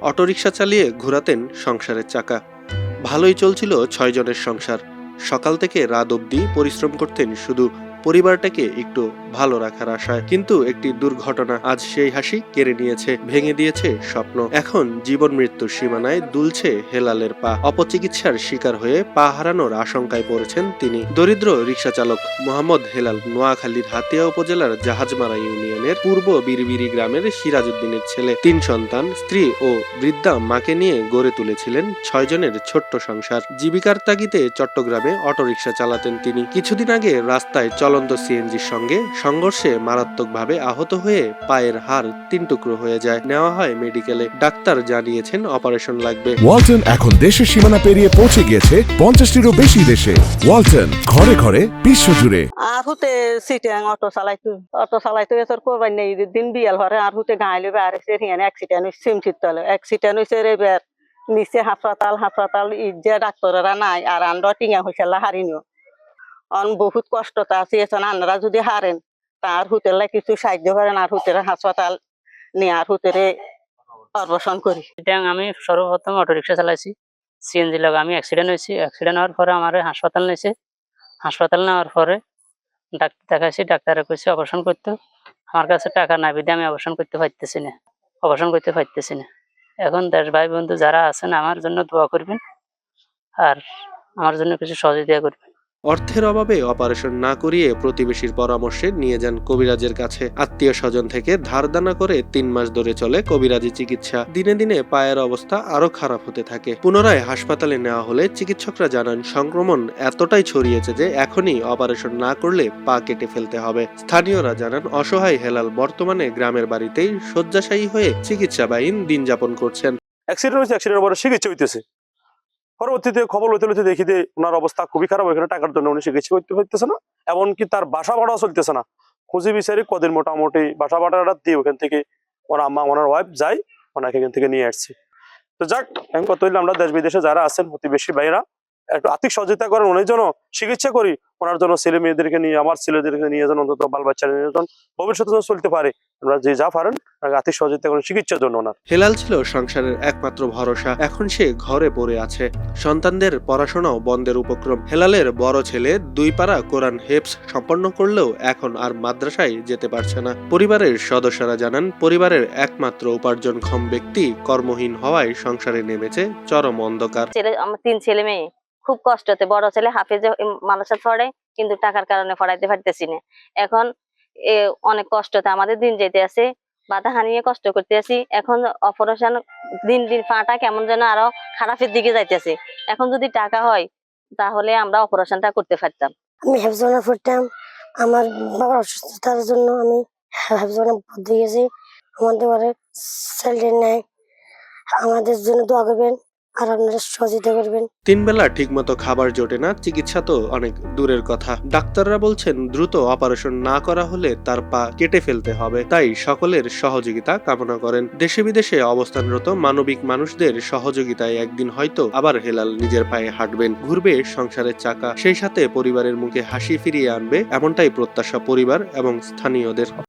Autorickshaw চালিয়ে ঘোরাতেন সংসারের চাকা। ভালোই চলছিল ছয়জনের সংসার। সকাল থেকে রাত অবধি পরিশ্রম করতেন শুধু পরিবারটাকে একটু ভালো রাখার আশায়। কিন্তু একটি দুর্ঘটনা আজ সেই হাসি কেড়ে নিয়েছে, ভেঙে দিয়েছে স্বপ্ন। এখন জীবন মৃত্যুর সীমানায় দুলছে হেলালের পা। অপচিকিৎসার শিকার হয়ে পা হারানোর আশঙ্কায় পড়েছেন তিনি। দরিদ্র রিক্সা চালক মোহাম্মদ হেলাল নোয়াখালীর হাতিয়া উপজেলার জাহাজমারা ইউনিয়নের পূর্ব বিরিবিরি গ্রামের সিরাজউদ্দিনের ছেলে। তিন সন্তান, স্ত্রী ও বৃদ্ধা মাকে নিয়ে গড়ে তুলেছিলেন ছয় জনের ছোট্ট সংসার। জীবিকার তাগিতে চট্টগ্রামে অটোরিকশা চালাতেন তিনি। কিছুদিন আগে রাস্তায় চলন্ত সিএনজির সঙ্গে সংঘর্ষে মারাত্মকভাবে আহত হয়ে পায়ের হাড় তিন টুকরো হয়ে যায়। নেওয়া হয় মেডিকেলে। ডাক্তার জানিয়েছেন অপারেশন লাগবে। ওয়ালটন এখন দেশের সীমানা পেরিয়ে পৌঁছে গিয়েছে পঞ্চাশটিরও বেশি দেশে। ওয়ালটন ঘরে ঘরে বিশ্বজুড়ে আর হুতে সিটিং অটো চালাইতো অটো চালাইতো এসর করবার নেই। দিন বিয়াল হরে আর হুতে গাঁইলে আর এসে হিয়ানে অ্যাক্সিডেন্ট হয়েছে সিমচিত তলে। অ্যাক্সিডেন্ট হয়েছে রে বের নিচে হাসপাতাল হাসপাতাল ইজে ডাক্তারেরা নাই আর আন্ডা টিঙা হয়েছে হারিনিও। অন বহুত কষ্টতে আছি এখন আন্নারা যদি হারেন, তার হুতেলা কিছু সাহায্য করেন, আর হুতেরা হাসপাতাল নিয়ে আর হুতেরে অপারেশন করি। ট্যাং আমি সর্বপ্রথম অটো রিক্সা চালাইছি, সিএনজি লগা আমি অ্যাক্সিডেন্ট হয়েছি। অ্যাক্সিডেন্ট হওয়ার পরে আমার হাসপাতাল নিয়েছে। হাসপাতাল নেওয়ার পরে ডাক্তার দেখাইছি, ডাক্তারে কইছে অপারেশন করতে। আমার কাছে টাকা নাই বিদে আমি অপারেশন করতে পারতেছি না, অপারেশন করতে পারতেছি না। এখন দেশ ভাই বন্ধু যারা আছেন, আমার জন্য দোয়া করবেন, আর আমার জন্য কিছু সহযোগিতা করবেন। অর্থের অভাবে অপারেশন না করিয়ে প্রতিবেশীর পরামর্শে নিয়ে যান কবিরাজের কাছে। আত্মীয় স্বজন থেকে ধারদানা করে তিন মাস ধরে চলে কবিরাজি চিকিৎসা। দিনে দিনে পায়ের অবস্থা আরও খারাপ হতে থাকে। পুনরায় হাসপাতালে নেওয়া হলে চিকিৎসকরা জানান, সংক্রমণ এতটাই ছড়িয়েছে যে এখনই অপারেশন না করলে পা কেটে ফেলতে হবে। স্থানীয়রা জানান, অসহায় হেলাল বর্তমানে গ্রামের বাড়িতেই শয্যাশায়ী হয়ে চিকিৎসাবাহীন দিন যাপন করছেন। অ্যাক্সিডেন্ট হয়েছে অ্যাক্সিডেন্ট চিকিৎসা হইতেছে। পরবর্তীতে খবর লইতে লইতে দেখি যে ওনার অবস্থা খুবই খারাপ, ওইখানে টাকার জন্য উনি চিকিৎসা করতে পারতেছে না, এমনকি তার বাসা ভাড়াও চলতেছে না। খুঁজে বিচারি কদিন মোটামুটি বাসা ভাড়াটা দিয়ে ওখান থেকে ওনার আম্মা, ওনার ওয়াইফ যায়, ওনাকে এখান থেকে নিয়ে আসছে। তো যাক, এখন কত হইলে আমরা দেশ বিদেশে যারা আছেন, প্রতিবেশী ভাইরা একটু আর্থিক সহযোগিতা করেন উনি যেন চিকিৎসা করি ওনার জন্য ছেলে মেয়েদেরকে নিয়ে আমার ছেলেদেরকে নিয়ে যেন অন্তত বাল বাচ্চা নিয়ে যেন ভবিষ্যতে যেন চলতে পারে। আমরা যে যা পারেন আর্থিক সহযোগিতা করেন চিকিৎসার জন্য ওনার। হেলাল ছিল সংসারের একমাত্র ভরসা এখন সে ঘরে পড়ে আছে। সন্তানদের পড়াশোনাও বন্ধের উপক্রম। হেলালের বড় ছেলে দুই পাড়া কোরআন হেপস সম্পন্ন করলেও এখন আর মাদ্রাসায় যেতে পারছে না। পরিবারের সদস্যরা জানান পরিবারের একমাত্র উপার্জনক্ষম ব্যক্তি কর্মহীন হওয়ায় সংসারে নেমেছে চরম অন্ধকার। ছেলে আমার তিন ছেলে মেয়ে। খুব কষ্টতে বড় ছেলে হাফেজে মানুষে পড়ে কিন্তু টাকার কারণে পড়াইতে পারতেছি না। এখন অনেক কষ্টতে আমাদের দিন যেতে আছে, বাধা হানিয়ে কষ্ট করতে আছি। এখন অপারেশন দিন দিন পাটা কেমন যেন আরও খারাপের দিকে যাইতেছে এখন যদি টাকা হয়, তাহলে আমরা অপারেশনটা করতে পারতাম। আমি হেফজনা পড়তাম। আমার বাবার অসুস্থতার জন্য আমি হেফজনা পড়তে গেছি। আমাদের ঘরে স্যালারি নেয় আমাদের জন্য দোয়া করবেন। আর আপনারা সহযোগিতা করবেন। তিন বেলা খাবার জোটে না, চিকিৎসা তো অনেক দূরের কথা। ডাক্তাররা বলছেন, দ্রুত অপারেশন না করা হলে তার পা কেটে ফেলতে হবে। তাই সকলের সহযোগিতা কামনা করেন। দেশে বিদেশে অবস্থানরত মানবিক মানুষদের সহযোগিতায় একদিন হয়তো আবার হেলাল নিজের পায়ে হাঁটবেন। ঘুরবে সংসারের চাকা, সেই সাথে পরিবারের মুখে হাসি ফিরিয়ে আনবে, এমনটাই প্রত্যাশা পরিবার এবং স্থানীয়দের।